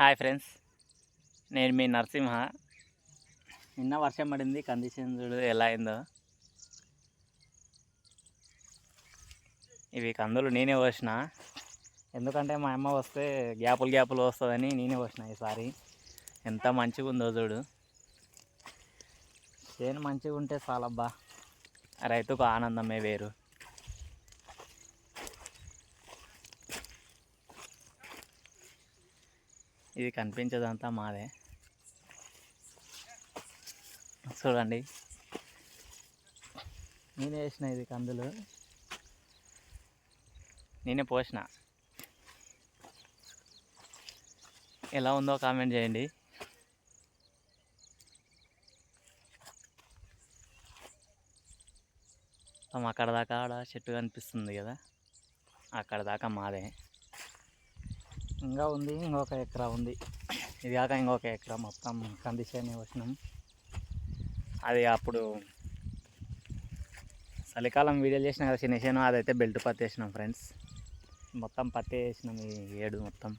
Hi friends. నేను మీ నరసింహ. నిన్న వర్షం పడింది కండిషన్ చూడు ఎలా అయిందో. ఇవి కందులు నేనే పోసిన ఎందుకంటే మా అమ్మ వస్తే గ్యాపులు గ్యాపులు వస్తుందని నేనే పోసిన ఈసారి. ఎంత మంచిగా ఉందో చూడు. చేను మంచిగా ఉంటే చాలబ్బా. రైతుకు ఆనందమే వేరు. ఇది కనిపించదంతా మాదే. చూడండి. నేనే వేసిన ఇది కందులు. నేనే పోసిన. ఎలా ఉందో కామెంట్ చేయండి. అక్కడ దాకా ఆడ చెట్టు కనిపిస్తుంది కదా. అక్కడ దాకా మాదే. ఇంకా ఉంది ఇంకొక ఎకరా ఉంది. ఇది కాక ఇంకొక ఎకరా మొత్తం కందిసేనే వచ్చినాం అది అప్పుడు చలికాలం వీడియో చేసిన కదా చిన్న చేను అదైతే బెల్ట్ పత్తి వేసినాం ఫ్రెండ్స్. మొత్తం పత్తి వేసినాం ఈ ఏడు మొత్తం.